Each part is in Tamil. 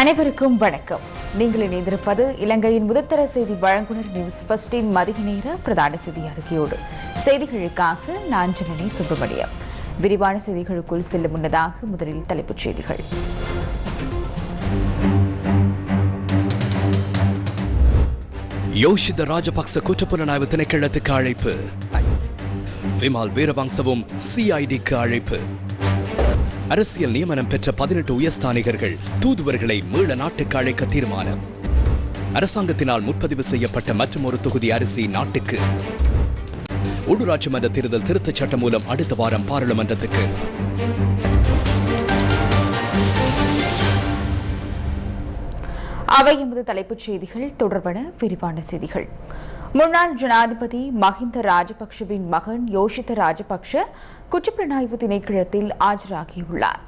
அனைவருக்கும் வணக்கம். நீங்கள் இணைந்திருப்பது இலங்கையின் முதற்தர செய்தி வழங்குனர் நியூஸ் பஸ்டின் மதிய நேர பிரதான செய்தி அறிக்கையோடு செய்திகளுக்காக நான் ஜனனி சுப்பிரமணியம். விரிவான செய்திகளுக்குள் செல்லும் முன்னதாக முதலில் தலைப்புச் செய்திகள். யோஷித ராஜபக்ச குற்றப்புலனாய்வு திணைக்களத்துக்கு அழைப்பு. விமால் வீரவாங்சவும் சிஐடிக்கு அழைப்பு. அரசியல் நியமனம் பெற்ற பதினெட்டு உயர்ஸ்தானிகர்கள் தூதுவர்களை மீள நாட்டுக்கு அழைக்க தீர்மானம். அரசாங்கத்தினால் முற்பதிவு செய்யப்பட்ட மற்றொரு தொகுதி அரிசி நாட்டுக்கு. உள்ளூராட்சி மன்ற தேர்தல் திருத்தச் சட்டம் மூலம் அடுத்த வாரம் பாராளுமன்றத்துக்கு. அவை எமது தலைப்புச் செய்திகள். தொடர்பான விரிவான செய்திகள். முன்னாள் ஜனாதிபதி மஹிந்த ராஜபக்ஷவின் மகன் யோஷித்த ராஜபக்ஷ குற்றப்புலனாய்வு திணைக்களத்தில் ஆஜராகியுள்ளார்.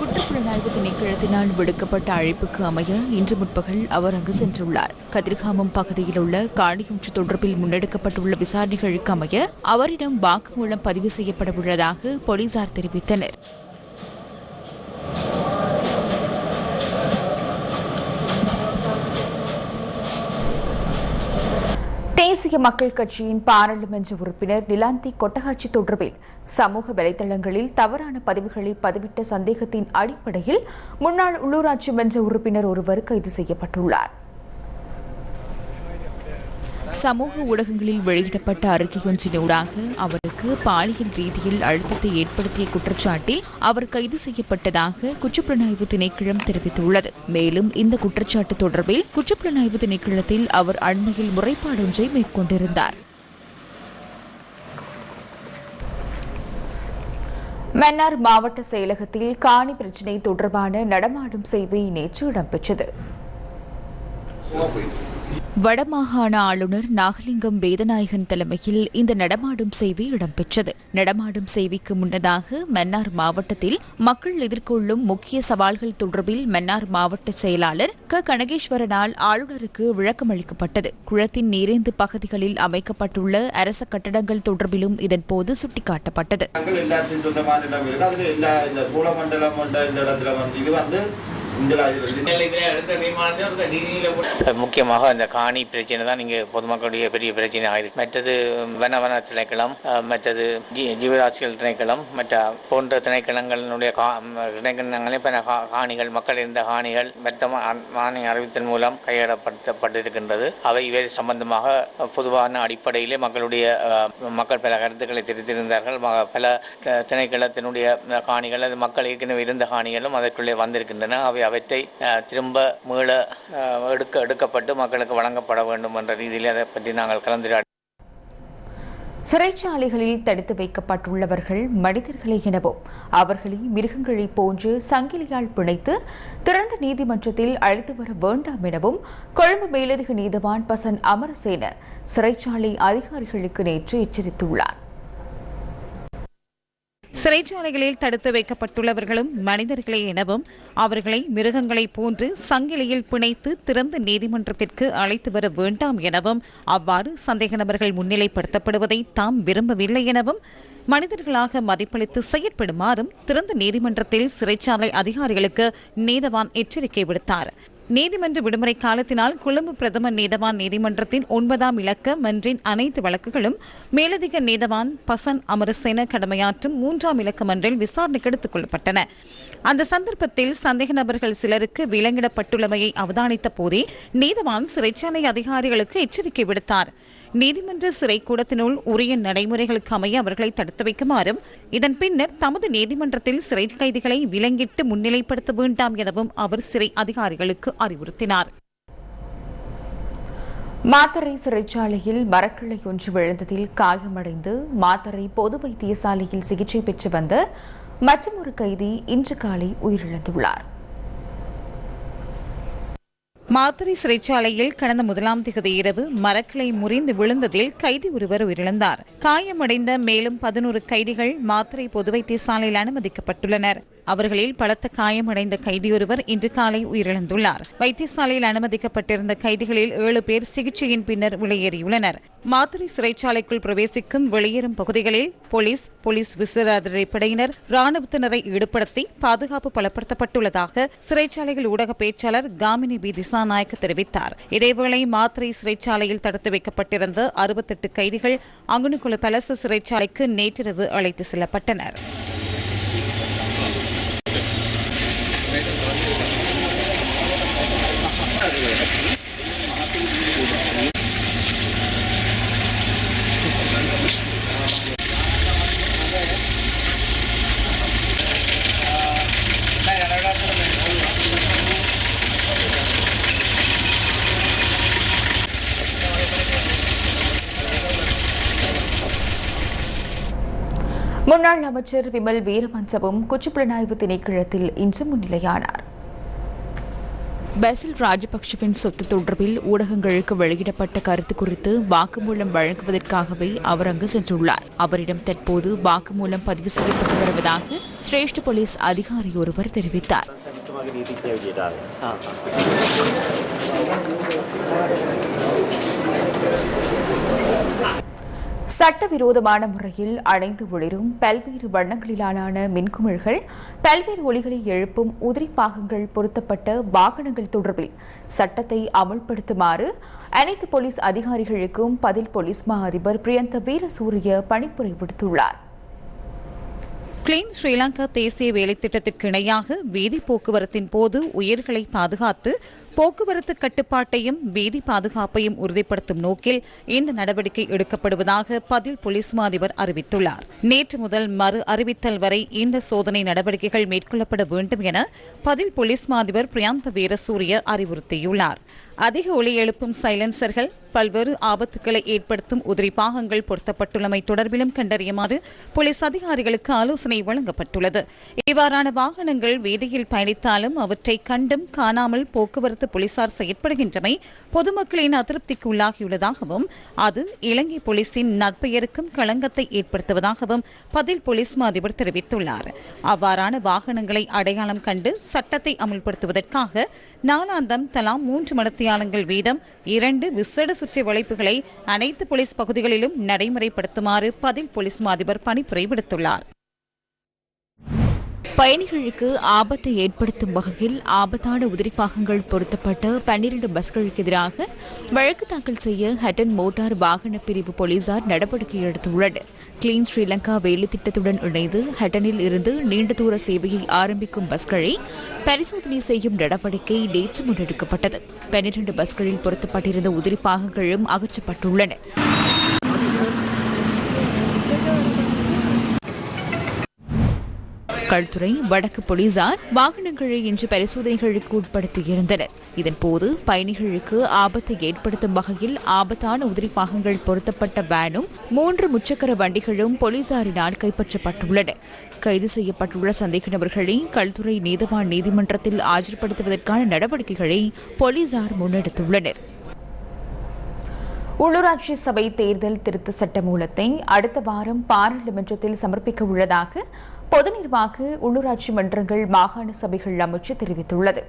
குற்றப்புலனாய்வு திணைக்களத்தினால் விடுக்கப்பட்ட அழைப்புக்கு அமைய இன்று முற்பகல் அவர் அங்கு சென்றுள்ளார். கதிர்காமம் பகுதியில் உள்ள காணியொன்று தொடர்பில் முன்னெடுக்கப்பட்டுள்ள விசாரணைகளுக்கு அமைய அவரிடம் வாக்குமூலம் பதிவு செய்யப்பட உள்ளதாக போலீசார் தெரிவித்தனர். தேசிய மக்கள் கட்சியின் பாராளுமன்ற உறுப்பினர் நிலாந்தி கொட்டகாட்சி தொடர்பில் சமூக வலைதளங்களில் தவறான பதிவுகளை பதிவிட்ட சந்தேகத்தின் அடிப்படையில் முன்னாள் உள்ளூராட்சி மன்ற உறுப்பினர் ஒருவர் கைது செய்யப்பட்டுள்ளார். சமூக ஊடகங்களில் வெளியிடப்பட்ட அறிக்கையொன்றினூடாக அவருக்கு பாலியல் ரீதியில் அழுத்தத்தை ஏற்படுத்திய குற்றச்சாட்டில் அவர் கைது செய்யப்பட்டதாக குற்றப்புலனாய்வு திணைக்களம் தெரிவித்துள்ளது. மேலும் இந்த குற்றச்சாட்டு தொடர்பில் குற்றப்புலனாய்வு திணைக்களத்தில் அவர் அண்மையில் முறைப்பாடொன்றை மேற்கொண்டிருந்தார். மன்னார் மாவட்ட செயலகத்தில் காணி பிரச்சினை தொடர்பான நடமாடும் சேவை நேற்று இடம்பெற்றது. வடமாகாண ஆளுநர் நாகலிங்கம் வேதநாயகன் தலைமையில் இந்த நடமாடும் சேவை இடம்பெற்றது. நடமாடும் சேவைக்கு முன்னதாக மன்னார் மாவட்டத்தில் மக்கள் எதிர்கொள்ளும் முக்கிய சவால்கள் தொடர்பில் மன்னார் மாவட்ட செயலாளர் க. கனகேஸ்வரனால் ஆளுநருக்கு விளக்கம் அளிக்கப்பட்டது. குளத்தின் நீரேந்து பகுதிகளில் அமைக்கப்பட்டுள்ள அரச கட்டடங்கள் தொடர்பிலும் இதன்போது சுட்டிக்காட்டப்பட்டது. இந்த காணி பிரச்சனை தான் இங்கே பொதுமக்களுடைய பெரிய பிரச்சனை ஆயிருக்கு மற்றது வனவன திணைக்களம் மற்றது ஜீ ஜீவராசிகள் திணைக்களம் மற்ற போன்ற திணைக்களங்களினுடைய கா திணைக்களங்களே இப்போ காணிகள் மக்கள் இருந்த காணிகள் மற்ற மானிய அறிவித்தல் மூலம் கையாளப்படுத்தப்பட்டிருக்கின்றது அவை இவை சம்பந்தமாக பொதுவான அடிப்படையிலே மக்களுடைய மக்கள் பல கருத்துக்களை தெரிவித்திருந்தார்கள். பல திணைக்களத்தினுடைய காணிகள் அது மக்கள் ஏற்கனவே இருந்த காணிகளும் அதற்குள்ளே வந்திருக்கின்றன. அவை அவற்றை திரும்ப மீள எடுக்க எடுக்கப்பட்டு மக்களுக்கு வழங்கப்பட வேண்டும் என்ற ரீதியில் அதை பற்றி நாங்கள் கலந்துரையாடி சிறைச்சாலைகளில் தடுத்து வைக்கப்பட்டுள்ளவர்கள் மனிதர்களே எனவும் அவர்களை மிருகங்களைப் போன்று சங்கிலியால் பிணைத்து திறந்த நீதிமன்றத்தில் அழைத்து வர வேண்டாம் எனவும் கொழும்பு மேலதிக நீதவான் பசன் அமரசேன சிறைச்சாலை அதிகாரிகளுக்கு நேற்று எச்சரித்துள்ளார். சிறைச்சாலைகளில் தடுத்து வைக்கப்பட்டுள்ளவர்களும் மனிதர்களே எனவும் அவர்களை மிருகங்களைப் போன்று சங்கிலியில் பிணைத்து திறந்த நீதிமன்றத்திற்கு அழைத்து வர வேண்டாம் எனவும் அவ்வாறு சந்தேக நபர்கள் முன்னிலைப்படுத்தப்படுவதை தாம் விரும்பவில்லை எனவும் மனிதர்களாக மதிப்பளித்து செயற்படுமாறும் திறந்த நீதிமன்றத்தில் சிறைச்சாலை அதிகாரிகளுக்கு நீதவான் எச்சரிக்கை விடுத்தார். நீதிமன்ற விடுமுறை காலத்தினால் கொழும்பு பிரதம நீதவான் நீதிமன்றத்தின் ஒன்பதாம் இலக்க மன்றின் அனைத்து வழக்குகளும் மேலதிக நீதவான் பசன் அமரசேன கடமையாற்றும் மூன்றாம் இலக்க மன்றில் விசாரணைக்கு எடுத்துக் கொள்ளப்பட்டன. அந்த சந்தர்ப்பத்தில் சந்தேக நபர்கள் சிலருக்கு விலங்கிடப்பட்டுள்ளமையை அவதானித்த போதே நீதவான் சிறைச்சாலை அதிகாரிகளுக்கு எச்சரிக்கை விடுத்தார். நீதிமன்ற சிறைக்கூடத்தினுள் உரிய நடைமுறைகளுக்கு அமைய அவர்களை தடுத்து வைக்குமாறும் இதன் பின்னர் தமது நீதிமன்றத்தில் சிறை கைதிகளை விலங்கிட்டு முன்னிலைப்படுத்த வேண்டாம் எனவும் அவர் சிறை அதிகாரிகளுக்கு அறிவுறுத்தினார். மாத்தறை சிறைச்சாலையில் மரக்கிளை ஒன்று விழுந்ததில் காயமடைந்து மாத்தறை பொது வைத்தியசாலையில் சிகிச்சை பெற்று வந்த மற்றொரு கைதி இன்று காலை உயிரிழந்துள்ளார். மாத்தறை சிறைச்சாலையில் கடந்த முதலாம் திகதி இரவு மரக்கிளை முறிந்து விழுந்ததில் கைதி ஒருவர் உயிரிழந்தார். காயமடைந்த மேலும் பதினோரு கைதிகள் மாத்தறை பொது வைத்தியசாலையில் அனுமதிக்கப்பட்டுள்ளனர். அவர்களில் பலத்த காயமடைந்த கைதியொருவர் இன்று காலை உயிரிழந்துள்ளார். வைத்தியசாலையில் அனுமதிக்கப்பட்டிருந்த கைதிகளில் ஏழு பேர் சிகிச்சையின் பின்னர் வெளியேறியுள்ளனர். மாத்துரை சிறைச்சாலைக்குள் பிரவேசிக்கும் வெளியேறும் பகுதிகளில் போலீஸ் போலீஸ் விசாரணை படையினர் ராணுவத்தினரை ஈடுபடுத்தி பாதுகாப்பு பலப்படுத்தப்பட்டுள்ளதாக சிறைச்சாலைகள் ஊடக பேச்சாளர் காமினி பி. திசாநாயக் தெரிவித்தார். இதேவேளை மாத்திரை சிறைச்சாலையில் தடுத்து வைக்கப்பட்டிருந்த அறுபத்தெட்டு கைதிகள் அங்குனுகுல பலச சிறைச்சாலைக்கு நேற்றிரவு அழைத்து செல்லப்பட்டனர். முன்னாள் அமைச்சர் விமல் வீரவன்சவும் குற்றப்புலனாய்வு திணைக்களத்தில் இன்று முன்னிலையானார். பெசில் ராஜபக்சவின் சொத்து தொடர்பில் ஊடகங்களுக்கு வெளியிடப்பட்ட கருத்து குறித்து வாக்குமூலம் வழங்குவதற்காகவே அவர் அங்கு சென்றுள்ளார். அவரிடம் தற்போது வாக்குமூலம் பதிவு செய்யப்பட்டு வருவதாக சிரேஷ்ட போலீஸ் அதிகாரி ஒருவர் தெரிவித்தார். சட்டவிரோதமான முறையில் அணைந்து ஒளிரும் பல்வேறு வண்ணங்களிலான மின்குமிழ்கள் பல்வேறு ஒளிகளை எழுப்பும் உதிரி பாகங்கள் பொருத்தப்பட்ட வாகனங்கள் தொடர்பில் சட்டத்தை அமல்படுத்துமாறு அனைத்து போலீஸ் அதிகாரிகளுக்கும் பதில் போலீஸ் மா அதிபர் பிரியந்த வீரசூரிய பணிப்புரை விடுத்துள்ளார். கிளீன் ஸ்ரீலங்கா தேசிய வேலைத்திட்டத்திற்கு இணையாக வீதி போக்குவரத்தின் போது உயிர்களை பாதுகாத்து போக்குவரத்து கட்டுப்பாட்டையும் வீதி பாதுகாப்பையும் உறுதிப்படுத்தும் நோக்கில் இந்த நடவடிக்கை எடுக்கப்படுவதாக பதில் போலீஸ் அதிபர் அறிவித்துள்ளார். நேற்று முதல் மறு அறிவித்தல் வரை இந்த சோதனை நடவடிக்கைகள் மேற்கொள்ளப்பட வேண்டும் என பதில் போலீஸ் அதிபர் பிரியாந்த வீரசூரிய அறிவுறுத்தியுள்ளார். அதிக ஒளி எழுப்பும் சைலன்சர்கள் பல்வேறு ஆபத்துக்களை ஏற்படுத்தும் உதிரி பாகங்கள் பொருத்தப்பட்டுள்ளமை தொடர்பிலும் கண்டறியுமாறு போலீஸ் அதிகாரிகளுக்கு ஆலோசனை வழங்கப்பட்டுள்ளது. இவ்வாறான வாகனங்கள் வீதியில் பயணித்தாலும் அவற்றை கண்டும் காணாமல் போக்குவரத்து போலீசார் செயற்படுகின்றமை பொதுமக்களின் அதிருப்திக்கு உள்ளாகியுள்ளதாகவும் அது இலங்கை போலீசின் நற்பெயருக்கும் களங்கத்தை ஏற்படுத்துவதாகவும் பதில் போலீஸ் மா அதிபர் தெரிவித்துள்ளார். அவ்வாறான வாகனங்களை அடையாளம் கண்டு சட்டத்தை அமல்படுத்துவதற்காக நாளாந்தம் தலா மூன்று மடத்தியாளங்கள் வீதம் இரண்டு விசேட சுற்றி வளைப்புகளை அனைத்து போலீஸ் பகுதிகளிலும் நடைமுறைப்படுத்துமாறு பதில் போலீஸ் மா அதிபர் பணிப்புரை விடுத்துள்ளார். பயணிகளுக்கு ஆபத்தை ஏற்படுத்தும் வகையில் ஆபத்தான உதிரிப்பாகங்கள் பொருத்தப்பட்ட பன்னிரண்டு பஸ்களுக்கு எதிராக வழக்கு தாக்கல் செய்ய ஹட்டன் மோட்டார் வாகன பிரிவு போலீசார் நடவடிக்கை எடுத்துள்ளனர். கிளீன் ஸ்ரீலங்கா வேலை திட்டத்துடன் இணைந்து ஹட்டனில் இருந்து நீண்ட தூர சேவையை ஆரம்பிக்கும் பஸ்களை பரிசோதனை செய்யும் நடவடிக்கை நேற்று முன்னெடுக்கப்பட்டது. பன்னிரண்டு பஸ்களில் பொருத்தப்பட்டிருந்த உதிரி பாகங்களும் அகற்றப்பட்டுள்ளன. கல்துறை வடக்கு போலீசார் வாகனங்களை இன்று பரிசோதனைகளுக்கு உட்படுத்தியிருந்தனர். இதன்போது பயணிகளுக்கு ஆபத்தை ஏற்படுத்தும் வகையில் ஆபத்தான உதிரி பாகங்கள் பொருத்தப்பட்ட வேனும் மூன்று முச்சக்கர வண்டிகளும் போலீசாரினால் கைப்பற்றப்பட்டுள்ளன. கைது செய்யப்பட்டுள்ள சந்தேக நபர்களை கல்துறை நீதவான் நீதிமன்றத்தில் ஆஜர்படுத்துவதற்கான நடவடிக்கைகளை போலீசார் முன்னெடுத்துள்ளனர். உள்ளூராட்சி சபை தேர்தல் திருத்த சட்ட மூலத்தை அடுத்த வாரம் பாராளுமன்றத்தில் சமர்ப்பிக்க உள்ளதாக பொது நிர்வாக உள்ளூராட்சி மன்றங்கள் மாகாண சபைகள் அமைச்சு தெரிவித்துள்ளது.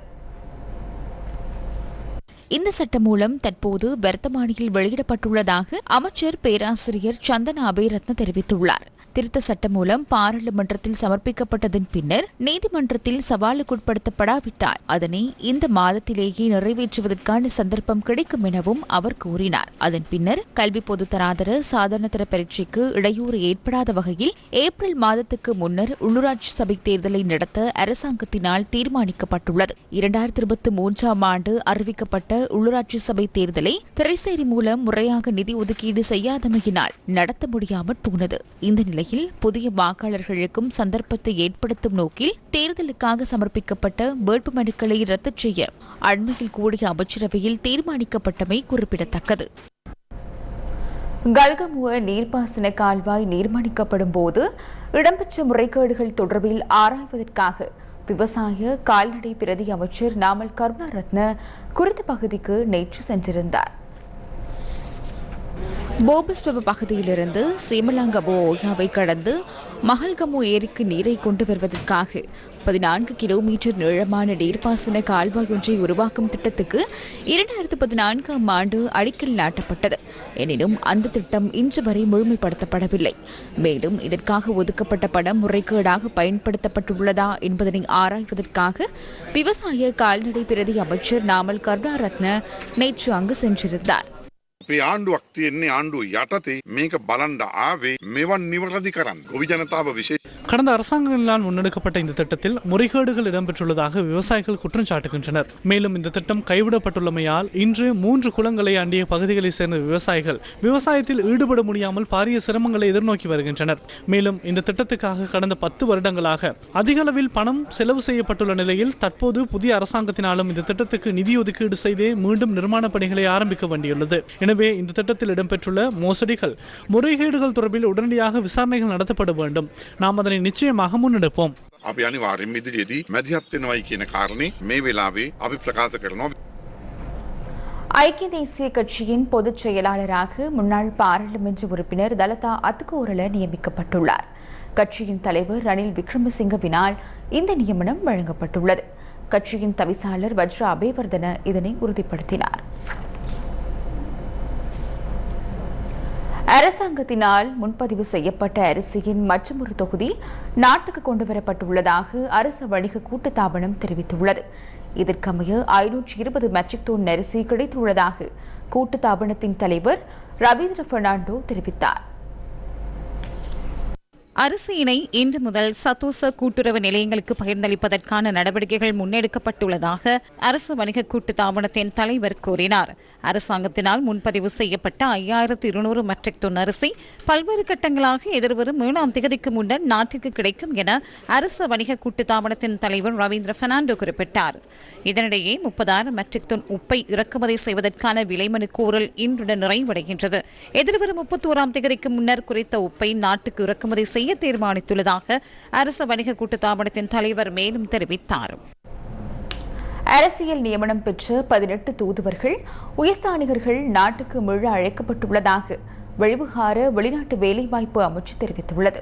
இந்த சட்டம் மூலம் தற்போது வர்த்தமானியில் வெளியிடப்பட்டுள்ளதாக அமைச்சர் பேராசிரியர் சந்தன அபேரத்ன தெரிவித்துள்ளார். திருத்த சட்ட மூலம் பாராளுமன்றத்தில் சமர்ப்பிக்கப்பட்டதன் பின்னர் நீதிமன்றத்தில் சவாலுக்குட்படுத்தப்படாவிட்டால் அதனை இந்த மாதத்திலேயே நிறைவேற்றுவதற்கான சந்தர்ப்பம் கிடைக்கும் எனவும் அவர் கூறினார். அதன் பின்னர் கல்வி பொது தராதர சாதாரணதர பரீட்சைக்கு இடையூறு ஏற்படாத வகையில் ஏப்ரல் மாதத்துக்கு முன்னர் உள்ளூராட்சி சபை தேர்தலை நடத்த அரசாங்கத்தினால் தீர்மானிக்கப்பட்டுள்ளது. இரண்டாயிரத்தி இருபத்தி மூன்றாம் ஆண்டு அறிவிக்கப்பட்ட உள்ளூராட்சி சபை தேர்தலை திரைசேரி மூலம் முறையாக நிதி ஒதுக்கீடு செய்யாதமையினால் நடத்த முடியாமல் போனது. இந்த நிலை நிலையில் புதிய வாக்காளர்களுக்கும் சந்தர்ப்பத்தை ஏற்படுத்தும் நோக்கில் தேர்தலுக்காக சமர்ப்பிக்கப்பட்ட வேட்புமனுக்களை ரத்து செய்ய அண்மையில் கூடிய அமைச்சரவையில் தீர்மானிக்கப்பட்டமை குறிப்பிடத்தக்கது. கல்கமுவ நீர்ப்பாசன கால்வாய் நிர்மாணிக்கப்படும் போது இடம்பெற்ற முறைகேடுகள் தொடர்பில் ஆராய்வதற்காக விவசாய கால்நடை பிரதி அமைச்சர் நாமல் கருணாரத்ன குறித்த பகுதிக்கு நேற்று சென்றிருந்தார். போபஸ்வப பகுதியிலிருந்து சேமலாங்கபோ ஓயாவை கடந்து மகல்கமு ஏரிக்கு நீரை கொண்டு வருவதற்காக பதினான்கு கிலோமீட்டர் நீளமான நீர்ப்பாசன கால்வாய் ஒன்றை உருவாக்கும் திட்டத்துக்கு இரண்டாயிரத்து பதினான்காம் ஆண்டு அடிக்கல் நாட்டப்பட்டது. எனினும் அந்த திட்டம் இன்று வரை முழுமைப்படுத்தப்படவில்லை. மேலும் இதற்காக ஒதுக்கப்பட்ட பணம் முறைகேடாக பயன்படுத்தப்பட்டுள்ளதா என்பதனை ஆராய்வதற்காக விவசாய கால்நடை பிரதி அமைச்சர் நாமல் கருணாரத்ன நேற்று அங்கு சென்றிருந்தார். අපේ ආණ්ඩුවක් තියෙන්නේ ආණ්ඩුව යටතේ. මේක බලන්ඩ ආවේ මෙවන් නිවරදි කරන්න. ගොවි ජනතාව විශේෂ கடந்த அரசாங்கங்களால் முன்னெடுக்கப்பட்ட இந்த திட்டத்தில் முறைகேடுகள் இடம்பெற்றுள்ளதாக விவசாயிகள் குற்றம் சாட்டுகின்றனர். மேலும் இந்த திட்டம் கைவிடப்பட்டுள்ளமையால் இன்று மூன்று குளங்களை அண்டிய பகுதிகளைச் சேர்ந்த விவசாயிகள் விவசாயத்தில் ஈடுபட முடியாமல் பாரிய சிரமங்களை எதிர்நோக்கி வருகின்றனர். மேலும் இந்த திட்டத்துக்காக கடந்த பத்து வருடங்களாக அதிக அளவில் பணம் செலவு செய்யப்பட்டுள்ள நிலையில் தற்போது புதிய அரசாங்கத்தினாலும் இந்த திட்டத்துக்கு நிதி ஒதுக்கீடு செய்தே மீண்டும் நிர்மாண பணிகளை ஆரம்பிக்க வேண்டியுள்ளது. எனவே இந்த திட்டத்தில் இடம்பெற்றுள்ள மோசடிகள் முறைகேடுகள் தொடர்பில் உடனடியாக விசாரணைகள் நடத்தப்பட வேண்டும். நாம் அதனை நிச்சயமாக முன்னெடுப்போம் අපි අනිවාර්යෙන්ම ඉදිරියේදී මැදිහත් වෙනවයි කියන කාරණේ මේ වෙලාවේ අපි ප්‍රකාශ කරනවා ஐக்கிய தேசிய கட்சியின் பொதுச் செயலாளராக முன்னாள் பாராளுமன்ற உறுப்பினர் தலதா அத்துகோரல நியமிக்கப்பட்டுள்ளார் கட்சியின் தலைவர் ரணில் விக்ரமசிங்கவினால் இந்த நியமனம் வழங்கப்பட்டுள்ளது கட்சியின் தவிசாளர் வஜ்ரா அபேவர்தன இதனை உறுதிப்படுத்தினார் அரசாங்கத்தினால் முன்பதிவு செய்யப்பட்ட அரிசியின் மற்றொரு தொகுதி நாட்டுக்கு கொண்டுவரப்பட்டுள்ளதாக அரசு வணிக கூட்டுத்தாபனம் தெரிவித்துள்ளது. இதற்கமைய ஐநூற்றி இருபது மெட்ரிக் டோன் அரிசி கிடைத்துள்ளதாக கூட்டுத்தாபனத்தின் தலைவர் ரவீந்திர பெர்னாண்டோ தெரிவித்தார். அரிசியினை இன்று முதல் சத்தோச கூட்டுறவு நிலையங்களுக்கு பகிர்ந்தளிப்பதற்கான நடவடிக்கைகள் முன்னெடுக்கப்பட்டுள்ளதாக அரசு வணிக கூட்டு தாபனத்தின் தலைவர் கூறினார். அரசாங்கத்தினால் முன்பதிவு செய்யப்பட்ட ஐயாயிரத்து இருநூறு மெட்ரிக் டன் அரிசி பல்வேறு கட்டங்களாக எதிர்வரும் ஏழாம் திகதிக்கு முன்னர் நாட்டிற்கு கிடைக்கும் என அரசு வணிக கூட்டு தாபனத்தின் தலைவர் ரவீந்திர பெர்னாண்டோ குறிப்பிட்டார். இதனிடையே முப்பதாயிரம் மெட்ரிக் டன் உப்பை இறக்குமதி செய்வதற்கான விலைமனு கோரல் இன்றுடன் நிறைவடைகின்றது. எதிர்வரும் முப்பத்தோராம் திகதிக்கு முன்னர் குறித்த உப்பை நாட்டுக்கு இறக்குமதி செய்ய தீர்மானித்துள்ளதாக அரசு வணிக கூட்டுத்தாபனத்தின் தலைவர் மேலும் தெரிவித்தார். அரசியல் நியமனம் பெற்ற பதினெட்டு தூதுவர்கள் உயர்ஸ்தானிகர்கள் நாட்டுக்கு மீள அழைக்கப்பட்டுள்ளதாக வெளிவிகார வெளிநாட்டு வேலைவாய்ப்பு அமைச்சு தெரிவித்துள்ளது.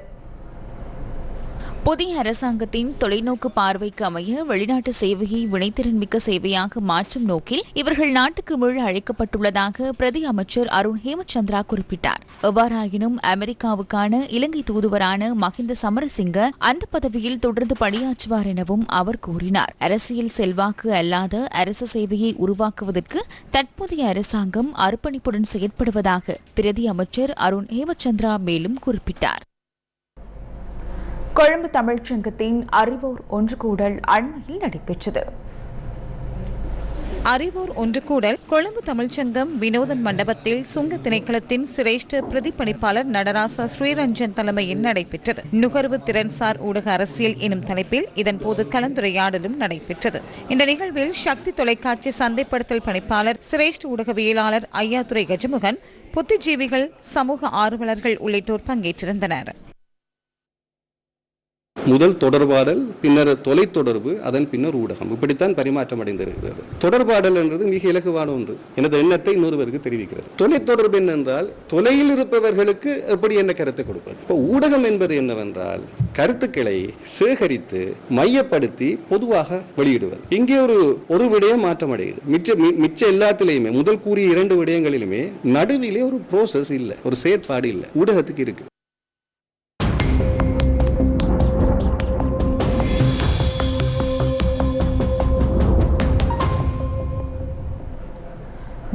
புதிய அரசாங்கத்தின் தொலைநோக்கு பார்வைக்கு அமைய வெளிநாட்டு சேவையை வினைத்திறன்மிக்க சேவையாக மாற்றும் நோக்கில் இவர்கள் நாட்டுக்கு மீள அழைக்கப்பட்டுள்ளதாக பிரதி அமைச்சர் அருண் ஹேமச்சந்திரா குறிப்பிட்டார். எவ்வாறாயினும் அமெரிக்காவுக்கான இலங்கை தூதுவரான மஹிந்த சமரசிங்க அந்த பதவியில் தொடர்ந்து பணியாற்றுவார் எனவும் அவர் கூறினார். அரசியல் செல்வாக்கு அல்லாத அரசு சேவையை உருவாக்குவதற்கு தற்போதைய அரசாங்கம் அர்ப்பணிப்புடன் செயற்படுவதாக பிரதி அமைச்சர் அருண் ஹேமச்சந்திரா மேலும் குறிப்பிட்டார். கொழும்பு தமிழ்ச்சங்கத்தின் அறிவோர் ஒன்று கூடல் அண்மையில் நடைபெற்றது. அறிவோர் ஒன்று கூடல் கொழும்பு தமிழ்ச்சங்கம் வினோதன் மண்டபத்தில் சுங்க திணைக்களத்தின் சிரேஷ்ட பிரதிப்பணிப்பாளர் நடராசா ஸ்ரீரஞ்சன் தலைமையில் நடைபெற்றது. நுகர்வு திறன்சார் ஊடக அரசியல் எனும் தலைப்பில் இதன்போது கலந்துரையாடலும் நடைபெற்றது. இந்த நிகழ்வில் சக்தி தொலைக்காட்சி சந்தைப்படுத்தல் பணிப்பாளர் சிரேஷ்ட ஊடகவியலாளர் ஐயாதுரை கஜமுகன் புத்திஜீவிகள் சமூக ஆர்வலர்கள் உள்ளிட்டோர் பங்கேற்றிருந்தனர். முதல் தொடர்பாடல் பின்னர் தொலைத்தொடர்பு அதன் பின்னர் ஊடகம். இப்படித்தான் பரிமாற்றம் அடைந்திருக்கிறது. தொடர்பாடல் என்றது மிக இலகுவான ஒன்று. எனது எண்ணத்தை இன்னொருவருக்கு தெரிவிக்கிறது. தொலைத்தொடர்பு என்னென்றால் தொலையில் இருப்பவர்களுக்கு எப்படி என்ன கருத்தை கொடுப்பது? இப்போ ஊடகம் என்பது என்னவென்றால் கருத்துக்களை சேகரித்து மையப்படுத்தி பொதுவாக வெளியிடுவது. இங்கே ஒரு ஒரு விடயம் மாற்றம் அடையுது மிச்ச மிச்ச எல்லாத்திலையுமே முதல் கூறிய இரண்டு விடயங்களிலுமே நடுவிலே ஒரு ப்ரோசஸ் இல்லை. ஒரு செயற்பாடு இல்லை. ஊடகத்துக்கு இருக்கு.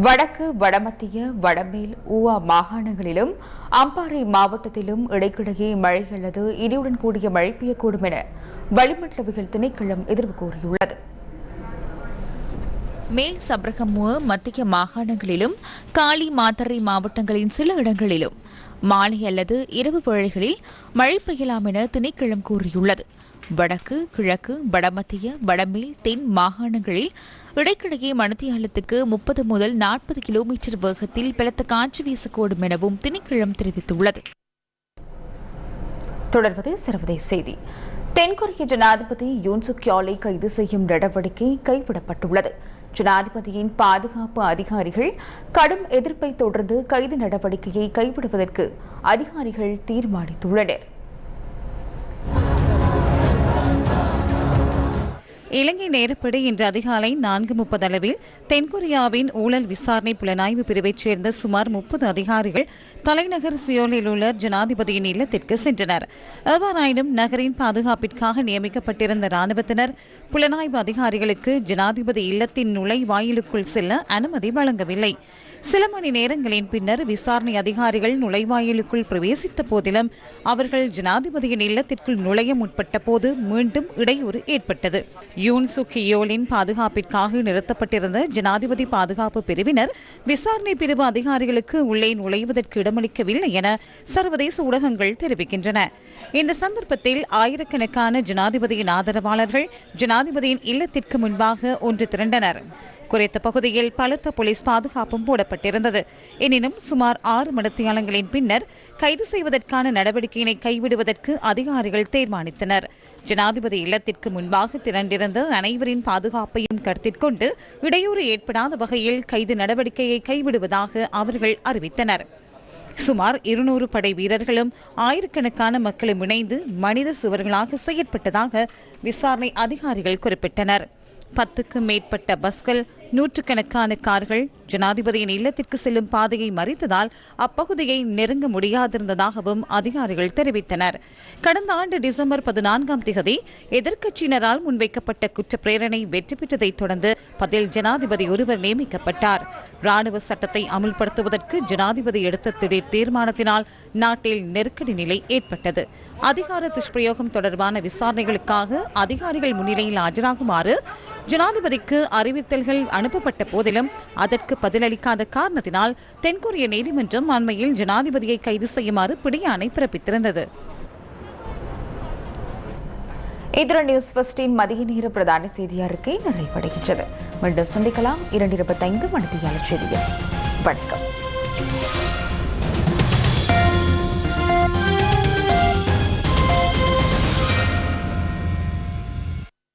வடக்கு வடமத்திய வடமேல் ஊவா மாகாணங்களிலும் அம்பாறை மாவட்டத்திலும் இடைக்கிடையே மழை அல்லது இடியுடன் கூடிய மழை பெய்யக்கூடும் என வளிமண்டலவியல் திணைக்களம் எதிர்வு கூறியுள்ளது. மேல் சபரகமுவ மத்திய மாகாணங்களிலும் காளி மாத்தறை மாவட்டங்களின் சில இடங்களிலும் மாலை அல்லது இரவு வேளைகளில் மழை பெய்யலாம் என திணைக்களம் கூறியுள்ளது. வடக்கு கிழக்கு வடமத்திய வடமேல் தென் மாகாணங்களில் இடைக்கிடையே மணத்தியாலத்துக்கு முப்பது முதல் நாற்பது கிலோமீட்டர் வேகத்தில் பலத்த காற்று வீசக்கூடும் எனவும் திணைக்களம் தெரிவித்துள்ளது. தொடர்வது சர்வதேச செய்தி. தென்கொரிய ஜனாதிபதி யூன் கைது செய்யும் நடவடிக்கை கைவிடப்பட்டுள்ளது. ஜனாதிபதியின் பாதுகாப்பு அதிகாரிகள் கடும் எதிர்ப்பை தொடர்ந்து கைது நடவடிக்கையை கைவிடுவதற்கு அதிகாரிகள் தீர்மானித்துள்ளனர். இலங்கை நேரப்படி இன்று அதிகாலை நான்கு முப்பது அளவில் தென்கொரியாவின் ஊழல் விசாரணை புலனாய்வு பிரிவைச் சேர்ந்த சுமார் முப்பது அதிகாரிகள் தலைநகர் சியோலில் உள்ள ஜனாதிபதியின் இல்லத்திற்கு சென்றனர். எவ்வாறாயினும் நகரின் பாதுகாப்பிற்காக நியமிக்கப்பட்டிருந்த ராணுவத்தினர் புலனாய்வு அதிகாரிகளுக்கு ஜனாதிபதி இல்லத்தின் நுழைவாயிலுக்குள் செல்ல அனுமதி வழங்கவில்லை. சில மணி நேரங்களின் பின்னர் விசாரணை அதிகாரிகள் நுழைவாயிலுக்குள் பிரவேசித்த போதிலும் அவர்கள் ஜனாதிபதியின் இல்லத்திற்குள் நுழைய முற்பட்ட போது மீண்டும் இடையூறு ஏற்பட்டது. யூன் சுக்கியோலின் பாதுகாப்பிற்காக நிறுத்தப்பட்டிருந்த ஜனாதிபதி பாதுகாப்பு பிரிவினர் விசாரணை பிரிவு அதிகாரிகளுக்கு உள்ளே நுழைவதற்கு இடமளிக்கவில்லை என சர்வதேச ஊடகங்கள் தெரிவிக்கின்றன. இந்த சந்தர்ப்பத்தில் ஆயிரக்கணக்கான ஜனாதிபதியின் ஆதரவாளர்கள் ஜனாதிபதியின் இல்லத்திற்கு முன்பாக ஒன்று திரண்டனர். குறித்த பகுதியில் பலத்த போலீஸ் பாதுகாப்பும் போடப்பட்டிருந்தது. எனினும் சுமார் ஆறு மணித்தியாலங்களின் பின்னர் கைது செய்வதற்கான நடவடிக்கையினை கைவிடுவதற்கு அதிகாரிகள் தீர்மானித்தனர். ஜனாதிபதி இல்லத்திற்கு முன்பாக திரண்டிருந்த அனைவரின் பாதுகாப்பையும் கருத்தில் கொண்டு இடையூறு ஏற்படாத வகையில் கைது நடவடிக்கையை கைவிடுவதாக அவர்கள் அறிவித்தனர். சுமார் இருநூறு படை வீரர்களும் ஆயிரக்கணக்கான மக்களும் இணைந்து மனித சுவர்களாக செயற்பட்டதாக விசாரணை அதிகாரிகள் குறிப்பிட்டனர். பத்துக்கும் மேற்பட்ட பஸ்கள் நூற்றுக்கணக்கான கார்கள் ஜனாதிபதியின் இல்லத்திற்கு செல்லும் பாதையை மறித்ததால் அப்பகுதியை நெருங்க முடியாதிருந்ததாகவும் அதிகாரிகள் தெரிவித்தனர். கடந்த ஆண்டு டிசம்பர் பதினான்காம் திகதி எதிர்க்கட்சியினரால் முன்வைக்கப்பட்ட குற்ற பிரேரணை வெற்றி பெற்றதைத் தொடர்ந்து பதில் ஜனாதிபதி ஒருவர் நியமிக்கப்பட்டார். ராணுவ சட்டத்தை அமுல்படுத்துவதற்கு ஜனாதிபதி எடுத்த திடீர் தீர்மானத்தினால் நாட்டில் நெருக்கடி நிலை ஏற்பட்டது. அதிகார துஷ்பிரயோகம் தொடர்பான விசாரணைகளுக்காக அதிகாரிகள் முன்னிலையில் ஆஜராகுமாறு ஜனாதிபதிக்கு அறிவித்தல்கள் அனுப்பப்பட்ட போதிலும் அதற்கு பதிலளிக்காத காரணத்தினால் தென்கொரிய நீதிமன்றம் அண்மையில் ஜனாதிபதியை கைது செய்யுமாறு பிடியாணை பிறப்பித்திருந்தது. இதர நியூஸ் ஃபர்ஸ்டின் மதிய நேர பிரதான செய்தி அறிக்கை நிறைவடைகின்றது மீண்டும் சந்திக்கலாம். இரண்டு இருபத்தைந்து மணித்தியாளர் செய்தியில். வணக்கம்.